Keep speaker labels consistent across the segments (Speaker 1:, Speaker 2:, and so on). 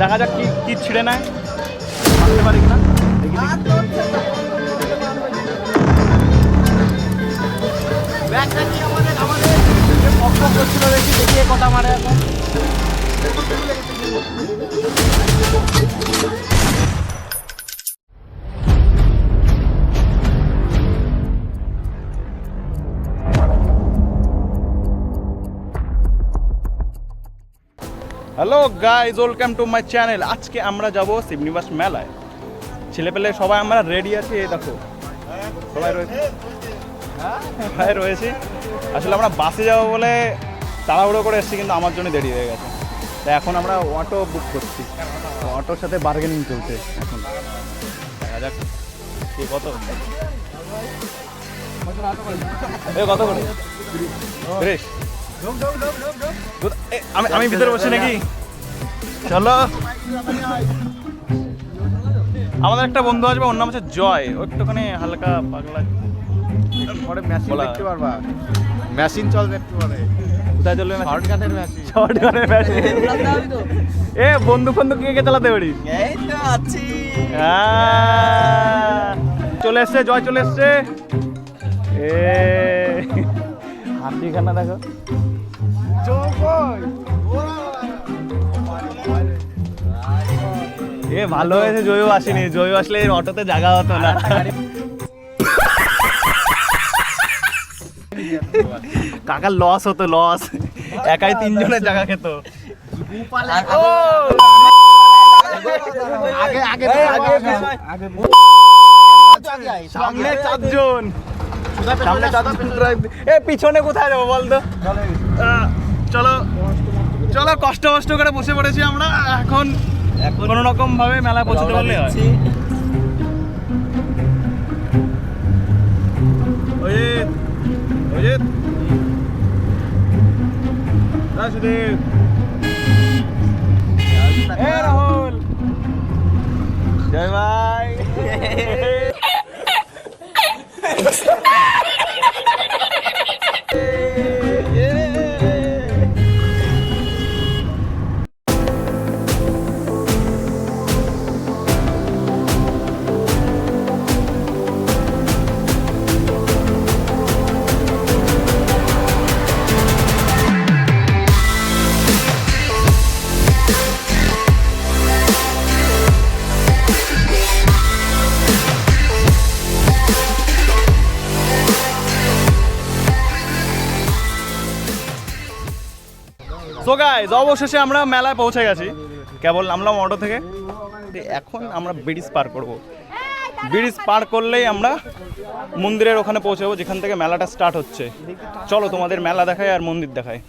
Speaker 1: দেখা যাক কি কি ছিঁড়ে নেয়। মারতে পারি দেখি দেখি আমাদের? আমাদের। করছিল দেখি দেখিয়ে কথা মারে এখন। Hello guys welcome to my channel আজকে আমরা যাব শিবনিবাস মেলায়। ছেলেপেলে সবাই আমরা রেডি আছি, এই দেখো। সবাই রয়েছে। সবাই রয়েছে। আসলে আমরা বাসে যাব বলে তাড়াহুড়ো করে এসেছি, কিন্তু আমার জন্য দেরি হয়ে গেছে। তাই এখন আমরা অটো বুক করছি। অটোর সাথে বার্গেনিং চলছে এখন। দেখা যাক কি কত। কত করে? আমি আমি ভিতরে বসি নাকি? চলো। আমাদের একটা বন্ধু আসবে ওর নাম হচ্ছে জয়। ও একটুখানি হালকা পাগলা।
Speaker 2: পরে মেশিন
Speaker 1: বলা।
Speaker 2: দেখতে পারবা। মেশিন চলবে একটু পরে।
Speaker 1: কোথায় চলবে
Speaker 2: শর্টকাটের মেশিন
Speaker 1: এ বন্দুক ফন্দুক কে কে চালাতে পারি?
Speaker 3: এই তো আছি।
Speaker 1: চলে এসছে জয় চলে এসছে। এ হাতিখানা দেখো। এ, ভালো হয়েছে জয়ও আসেনি। জয় আসলে এর অটোতে জায়গা হতো না। কাকার লস হতো লস একাই তিনজনের জায়গা খেত।
Speaker 2: আগে।
Speaker 1: সামনে চারজন। সামনে চারজন। এ, পিছনে কোথায় যাব বলতো? চলো চলো কষ্ট কষ্ট করে বসে পড়েছি আমরা। এখন কোনো রকম ভাবে মেলা পৌঁছতে পারলে হয়। অজিত অজিত। সুদীপ। জয় ভাই সো গাইজ অবশেষে আমরা মেলায় পৌঁছে গেছি। কেবল নামলাম অটো থেকে। তো এখন আমরা ব্রিজ পার করব। ব্রিজ পার করলেই আমরা মন্দিরের ওখানে পৌঁছাবো যেখান থেকে মেলাটা স্টার্ট হচ্ছে। চলো তোমাদের মেলা দেখায় আর মন্দির দেখায়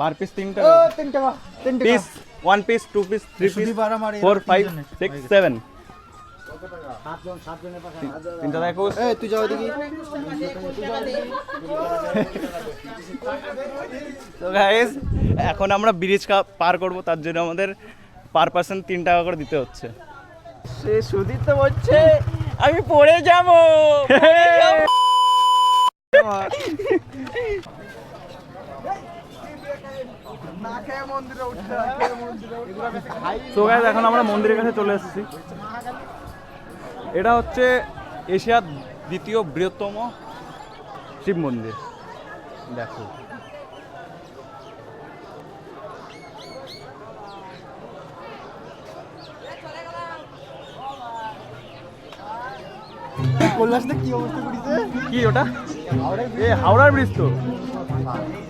Speaker 1: পার পিস তিনটা
Speaker 2: তিন টাকা
Speaker 1: piece one piece two piece three piece four five six seven তিনটা একুশ।
Speaker 2: এই তুই যাও দেখি
Speaker 1: তো গাইস এখন আমরা ব্রিজ পার করব তার জন্য আমাদের পার পার্সন তিন টাকা করে দিতে হচ্ছে।
Speaker 3: সে সুদীপ তো বলছে আমি পড়ে যাব
Speaker 1: তো গাইস এখন আমরা মন্দিরের কাছে চলে এসেছি। এটা হচ্ছে এশিয়ার দ্বিতীয় বৃহত্তম শিব মন্দির। দেখো।
Speaker 2: কি
Speaker 1: কি ওটা? এ হাওড়ার ব্রিজ তো।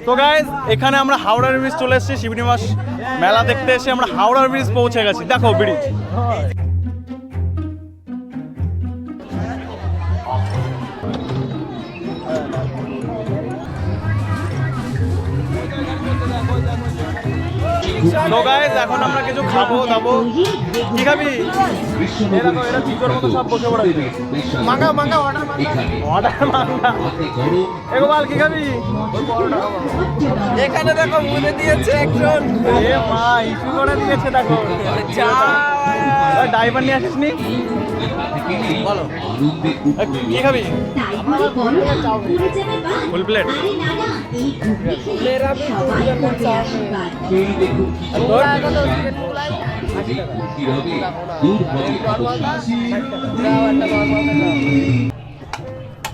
Speaker 1: তো গাইজ এখানে আমরা হাওড়ার ব্রিজ চলে এসেছি শিবনিবাস মেলা দেখতে এসে আমরা হাওড়ার ব্রিজ পৌঁছে গেছি। দেখো ব্রিজ। তো গাইজ এখন আমরা কিছু খাব দাবো। কি খাবি? এরকম এরা চিকর মতো সব বসে পড়ে
Speaker 2: মাঙ্গা মাঙ্গা অর্ডার
Speaker 1: অর্ডার মাংলা এ কি খাবি?
Speaker 3: এখানে দেখো মনে দিয়েছে একজন।
Speaker 1: এ মা ইস্যু করে দিয়েছে দেখো।
Speaker 3: যা।
Speaker 1: ড্রাইভার নিয়ে আসিস নি
Speaker 3: বলো
Speaker 1: কি খাবি?
Speaker 4: ফুল
Speaker 1: ফুল প্লেট
Speaker 4: মেরা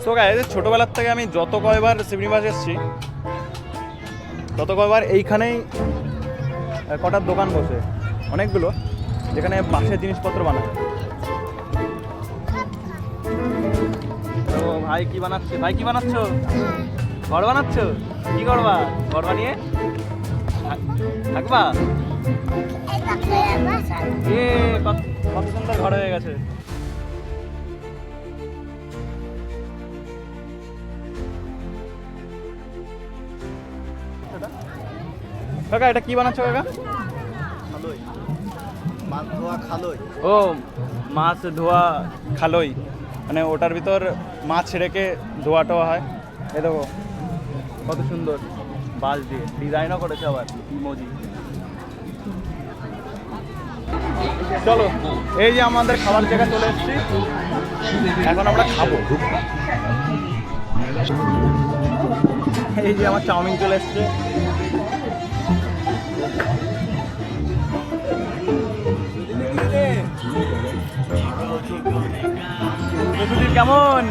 Speaker 1: সো গাইজ ছোটোবেলার থেকে আমি যত কয়বার শিবনিবাস এসেছি, তত কয়বার এইখানেই কটার দোকান বসে? অনেকগুলো, যেখানে বাঁশের জিনিসপত্র বানায়। তো ভাই কি বানাচ্ছে? ভাই কি বানাচ্ছ? ঘর বানাচ্ছ? কি করবা? ঘর বানিয়ে? থাকবা এ কত সুন্দর ঘর হয়ে গেছে। কাকা এটা কি বানাচ্ছ কাকা?
Speaker 2: মাছ ধোয়া খালোই।
Speaker 1: ও মাছ ধোয়া খালোই। মানে ওটার ভিতর মাছ রেখে ধোয়া টোয়া হয়। এ দেখো কত সুন্দর। বাস দিয়ে ডিজাইনও করেছে আবার ইমোজি চলো, এই যে আমাদের খাবার জায়গা চলে এসেছি। এখন আমরা খাব। এই যে আমার চাউমিন চলে এসছে। কেমন?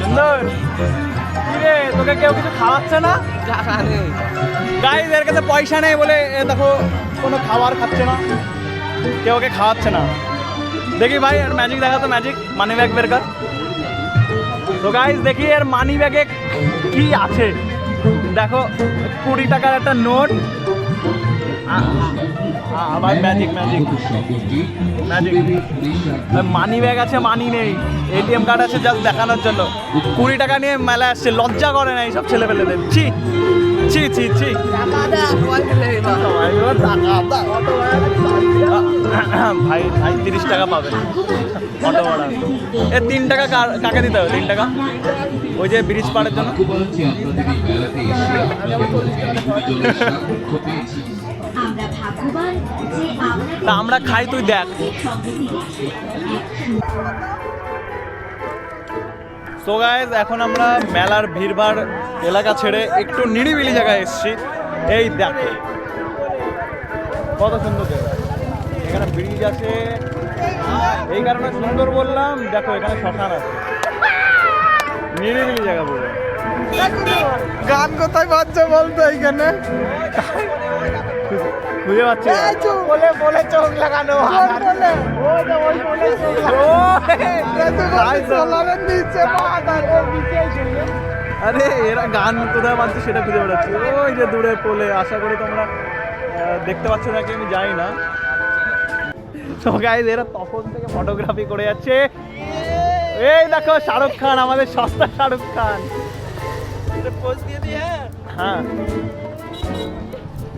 Speaker 1: সুন্দর? রে তোকে কেউ কিছু খাওয়াচ্ছে না? গাইজ এর কাছে পয়সা নেই বলে দেখো কোনো খাবার খাচ্ছে না কেউ ওকে খাওয়াচ্ছে না। দেখি ভাই আর ম্যাজিক দেখা তো ম্যাজিক মানি ব্যাগ বের কর। তো গাইজ দেখি এর মানি ব্যাগে কি আছে। দেখো কুড়ি টাকার একটা নোট আবার magic magic magic money bag আছে মানি নেই। এটিএম কার্ড আছে জাস্ট দেখানোর জন্য। কুড়ি টাকা নিয়ে মেলা আসছে, লজ্জা করে না এইসব ছেলে পেলেদের ছি ছি ছি ছি। ভাই ভাই, তিরিশ টাকা পাবে। অটো ভাড়া। এ, তিন টাকা কাকে দিতে হবে? তিন টাকা? ওই যে ব্রিজ পাড়ের জন্য? তা আমরা খাই, তুই দেখ। সো গাইজ এখন আমরা মেলার ভিড়ভাড় এলাকা ছেড়ে একটু নিরিবিলি জায়গায় এসেছি। এই দেখো। কত সুন্দর এখানে ব্রিজ আছে। এই কারণে সুন্দর বললাম। দেখো, এখানে শ্মশান আছে। নিরিবিলি জায়গা পুরো
Speaker 2: গান কোথায় বাজছে বলতো এইখানে?
Speaker 1: খুঁজে পাচ্ছি
Speaker 2: বলে বলে চোখ লাগানো।
Speaker 1: আরে এরা গান কোথায় বাজছে সেটা খুঁজে বেড়াচ্ছে। ওই যে দূরে পোলে আশা করি তোমরা দেখতে পাচ্ছ নাকি আমি জানি না। তো গাইজ এরা তখন থেকে ফটোগ্রাফি করে যাচ্ছে। এই দেখো শাহরুখ খান আমাদের সস্তা শাহরুখ খান। হ্যাঁ।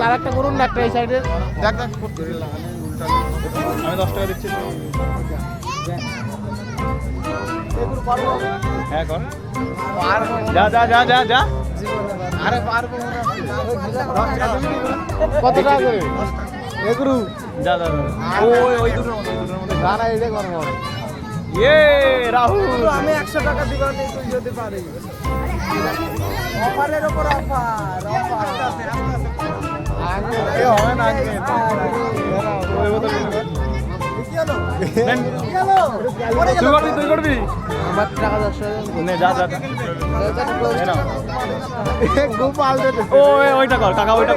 Speaker 2: আরেকটা করুন না একটা এই সাইডে দেখ দেখ
Speaker 1: আমি দশ টাকা দিচ্ছি হ্যাঁ কর যা যা যা যা যা
Speaker 2: আরে পারব কত টাকা করে এগুরু
Speaker 1: যা যা। ওই ওই দুটোর মধ্যে
Speaker 2: না না এটা করব
Speaker 1: ইয়ে রাহুল।
Speaker 2: আমি একশো টাকা দিব তুই যদি পারি অফারের উপর অফার হবে না।
Speaker 1: তুই করবি তুই করবি?
Speaker 2: টাকা দশ
Speaker 1: যা যা।
Speaker 2: গোপাল
Speaker 1: ও ওইটা কর কাকা ওইটা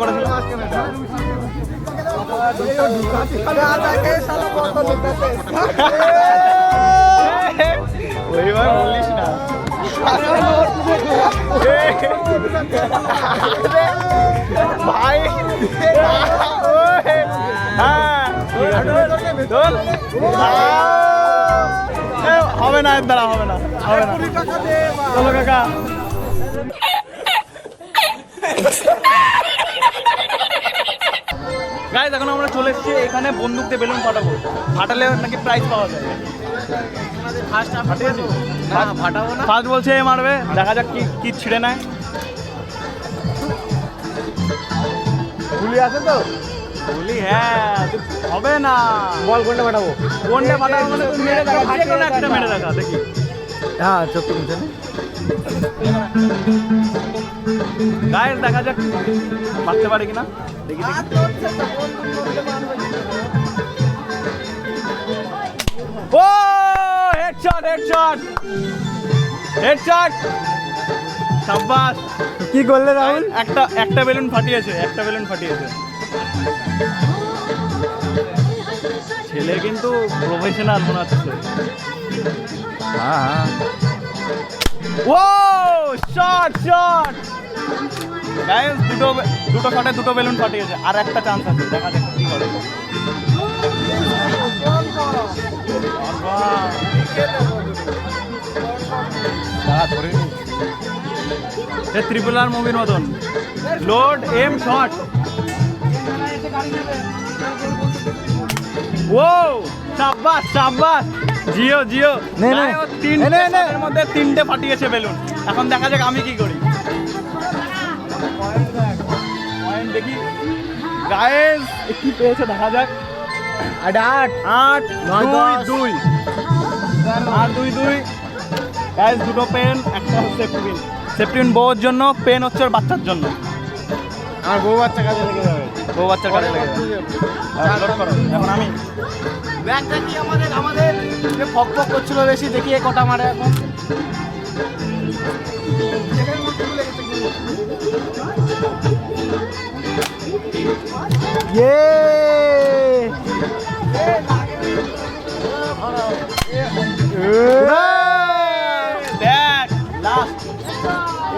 Speaker 1: বলিস না ভাই হবে না এর দ্বারা হবে না হবে না চলো কাকা গাইজ এখন আমরা চলে এসেছি এখানে বন্দুক দিয়ে বেলুন ফাটাবো ফাটালে নাকি প্রাইজ পাওয়া যায়। ফার্স্ট বলছে এ মারবে দেখা যাক কি কি ছিঁড়ে নেয়।
Speaker 2: গুলি আছে তো?
Speaker 1: বলি হ্যাঁ হবে না।
Speaker 2: বল কোনটা ফাটাবো
Speaker 1: কোনটা ফাটাবো মানে মেরে দেখা যে কোনো একটা মেরে দেখা দেখি।
Speaker 2: হ্যাঁ চোখ কিনছে
Speaker 1: গায়ের দেখা যাক মারতে পারে কিনা। দেখি দেখি। ও! হেডশট হেডশট হেডশট সাব্বাস
Speaker 2: কি করলে রাহুল?
Speaker 1: একটা একটা বেলুন ফাটিয়েছে একটা বেলুন ফাটিয়েছে। ছেলে কিন্তু প্রফেশনাল মনে হচ্ছে। ও শট শট গাইস দুটো দুটো শটে দুটো বেলুন ফাটিয়েছে আর একটা চান্স আছে দেখা যাক কি করে।
Speaker 2: নি।
Speaker 1: ত্রিপুলার মুভির মতন। লোড এম শট ও সাব্বাস সাব্বাস। জিও জিও। তিনটে। শটের মধ্যে তিনটে ফাটিয়েছে বেলুন। এখন দেখা যাক আমি কি করি। দেখি গায়েস কি পেয়েছে? দেখা যাক।
Speaker 2: আট আট
Speaker 1: আট
Speaker 2: নয়,
Speaker 1: দুই
Speaker 2: দশ।
Speaker 1: দুই। দুই গাইস দুটো পেন একটা সেফটি পিন সেফটি পিন বউর জন্য পেন হচ্ছে ওর বাচ্চার জন্য।
Speaker 2: আমার বউ বাচ্চা কাজে লেগে যাবে।
Speaker 1: বউ বাচ্চার কাজে লেগে যাবে। এখন আমি
Speaker 2: ব্যাগটা কি আমাদের আমাদের। যে ফক ফক করছিল বেশি দেখি কটা মারে এখন।
Speaker 1: লাস্ট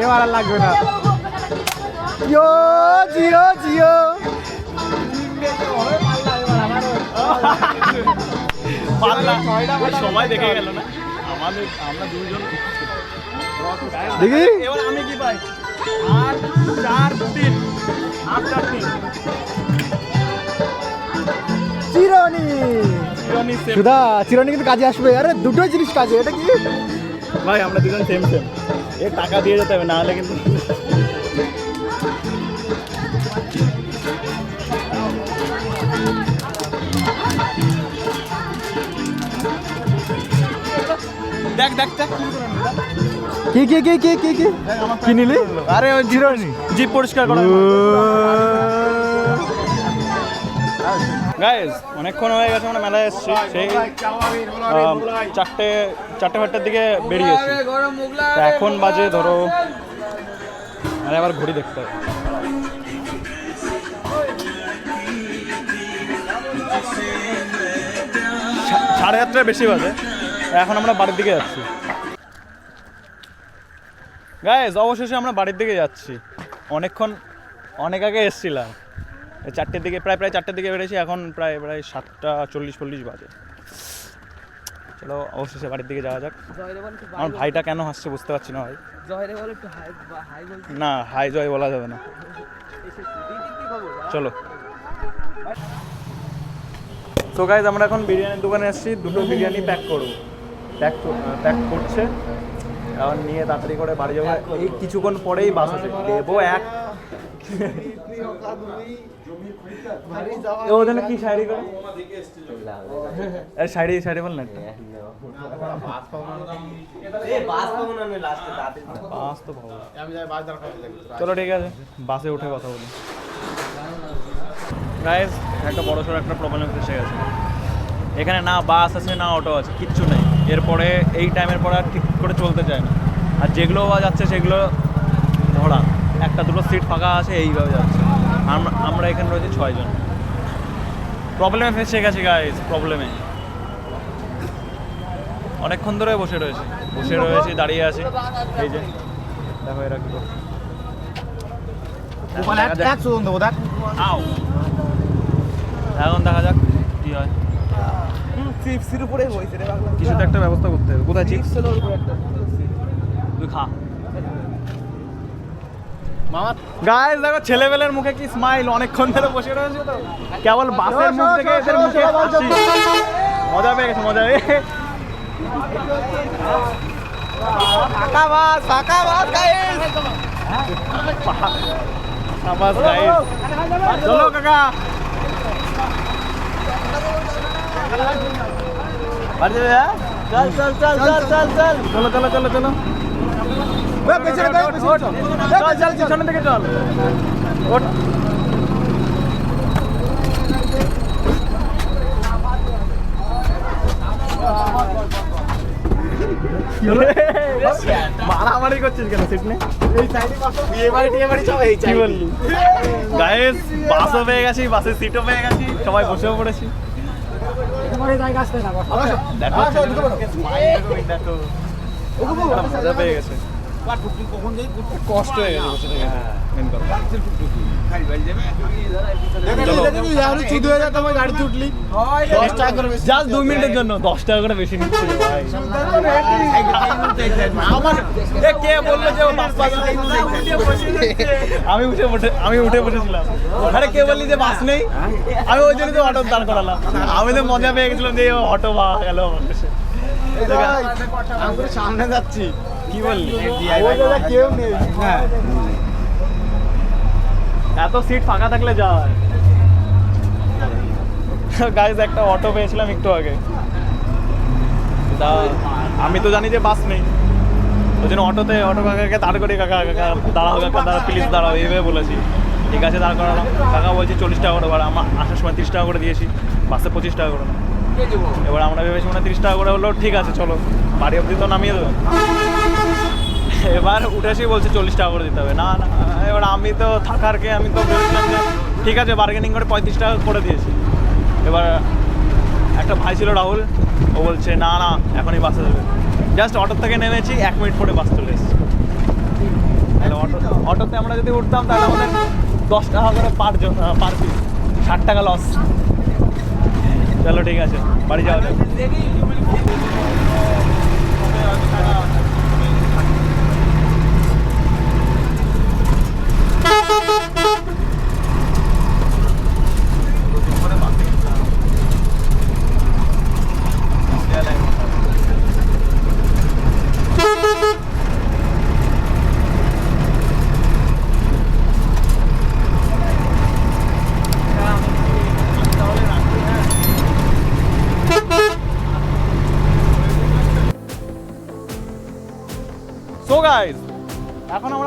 Speaker 2: এবার আর লাগবে না। জিও জিও জিও
Speaker 1: দেখে গেল না? আমাদের আমরা দুজন
Speaker 2: দেখি।
Speaker 1: এবার আমি কি পাই? আট চার তিন আট চার তিন।
Speaker 2: চিরনি সুধা চিরনি কিন্তু কাজে আসবে। আরে দুটো জিনিস কাজে এটা কি?
Speaker 1: ভাই আমরা দুজন সেম সেম এ টাকা দিয়ে যেতে হবে না হলে কিন্তু দেখ দেখ দেখ
Speaker 2: কি কি কি কি কি কি নিলি?
Speaker 1: আরে ওই
Speaker 2: চিরনি
Speaker 1: জিপ পরিষ্কার করা গাইজ অনেকক্ষণ হয়ে গেছে মানে মেলায় এসেছি। সেই চারটে চারটে ফাটটার দিকে বেরিয়েছি। এখন বাজে ধরো, আরে আবার ঘড়ি দেখতে হবে। সাড়ে আটটায় বেশি বাজে। এখন আমরা বাড়ির দিকে যাচ্ছি। গাইজ অবশেষে আমরা বাড়ির দিকে যাচ্ছি। অনেকক্ষণ, অনেক আগে এসেছিলাম। চারটের দিকে প্রায় প্রায় চারটের দিকে বেরিয়েছি এখন প্রায় প্রায় সাতটা চল্লিশ চল্লিশ বাজে। চলো অবশেষে বাড়ির দিকে যাওয়া যাক। আমার ভাইটা কেন হাসছে বুঝতে পারছি না ভাই। না হাই জয় বলা যাবে না। চলো। তো গাইজ আমরা এখন বিরিয়ানির দোকানে এসেছি দুটো বিরিয়ানি প্যাক করব। প্যাক প্যাক করছে। এখন নিয়ে তাড়াতাড়ি করে বাড়ি যাব। এই কিছুক্ষণ পরেই বাস আছে। দেবো এক। ও কি শাড়ি করে শাড়ি শাড়ি বল না চলো, ঠিক আছে। বাসে উঠে কথা বলি। গাইজ একটা বড় সড়ো একটা প্রবলেম এসে গেছে। এখানে না বাস আছে, না অটো আছে, কিচ্ছু নেই। এরপরে এই টাইমের পরে আর ঠিক করে চলতে চায় না। আর যেগুলো যাচ্ছে, সেগুলো ধরা। একটা দুটো সিট ফাঁকা আছে, এইভাবে যাচ্ছে। আমরা আমরা এখানে রয়েছে ছয়জন। প্রবলেমে ফেসে গেছে গাইজ প্রবলেমে অনেকক্ষণ ধরে বসে রয়েছে। বসে রয়েছি দাঁড়িয়ে আছি। এই যে দেখো এরা কি করছে। এখন দেখা যাক-
Speaker 2: দেখ।
Speaker 1: আও। এখন দেখা যাক কি হয়।
Speaker 2: চিপসের উপরে রে
Speaker 1: একটা ব্যবস্থা করতে হবে। কোথায় চিপস
Speaker 2: চিপসের উপরে একটা।
Speaker 1: তুই খা।
Speaker 2: মামা
Speaker 1: গাইস দেখো ছেলেবেলের মুখে কি স্মাইল অনেকক্ষণ ধরে বসে রয়েছে তো। কেবল বাসের মুখ থেকে এদের মুখে হাসি। মজা পেয়ে গেছে মজা পেয়ে
Speaker 2: ফাঁকা বাস ফাঁকা বাস গাইস
Speaker 1: সাবাস গাইস চলো কাকা। বাড়ি যাবে?
Speaker 3: চল চল চল চল চল। চল
Speaker 1: চলো চলো চলো।
Speaker 2: পেছনে দেখ পেছনে চল।
Speaker 1: চল চল থেকে চল। মারামারি করছিস কেন সিট নে
Speaker 2: এই সাইডে কত বিয়ে বাড়ি টিয়ে বাড়ি সব
Speaker 1: কি বললি? গাইস বাসও পেয়ে গেছি বাসের সিটও পেয়ে গেছি সবাই বসেও পড়েছি। দেখো
Speaker 2: আসো, ঢুকে
Speaker 1: কষ্ট হয়ে গেছে বসে থেকে মেন কথা।
Speaker 2: হয়ে গাড়ি
Speaker 1: আমি উঠে উঠে আমি উঠে বসেছিলাম। আরে কে বললি যে বাস নেই? আমি ওই জন্য তো অটো দাঁড় করালাম। আমি তো মজা পেয়ে গেছিলাম যে অটো বা গেল
Speaker 2: আমি সামনে যাচ্ছি।
Speaker 1: কি বললি?
Speaker 2: কেউ নেই। হ্যাঁ।
Speaker 1: এত সিট ফাঁকা থাকলে যায় গাইজ একটা অটো পেয়েছিলাম একটু আগে। তা আমি তো জানি যে বাস নেই। ওই জন্য অটোতে অটো কাকাকে দাঁড় করে কাকা কাকা দাঁড়াও কাকা দাঁড়া প্লিজ দাঁড়াও এইভাবে বলেছি। ঠিক আছে দাঁড় করালাম। কাকা বলছি চল্লিশ টাকা করে ভাড়া আমার আসার সময় তিরিশ টাকা করে দিয়েছি। বাসে পঁচিশ টাকা করে না এবার আমরা ভেবেছি মানে তিরিশ টাকা করে হলো ঠিক আছে চলো। বাড়ি অবধি তো নামিয়ে দেবে। এবার উঠেছি বলছে চল্লিশ টাকা করে দিতে হবে। না না, এবার আমি তো থাকারকে আমি তো বলছিলাম যে ঠিক আছে বার্গেনিং করে পঁয়ত্রিশ টাকা করে দিয়েছি। এবার একটা ভাই ছিল রাহুল, ও বলছে, না না, এখনই বাসে দেবে জাস্ট অটো থেকে নেমেছি, এক মিনিট পরে বাস চলে এসেছি। তাহলে অটো, অটোতে আমরা যদি উঠতাম, তাহলে আমাদের দশ টাকা করে পার পার পিস ষাট টাকা লস চলো ঠিক আছে, বাড়ি যাওয়া যাক।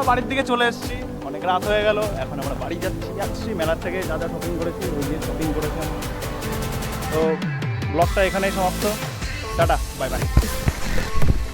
Speaker 1: বাড়ির দিকে চলে এসেছি। অনেক রাত হয়ে গেল, এখন আমরা বাড়ি যাচ্ছি যাচ্ছি। মেলার থেকে যা যা শপিং করেছি, ওই দিয়ে শপিং করেছি। তো ব্লগটা এখানেই সমাপ্ত। Tata bye bye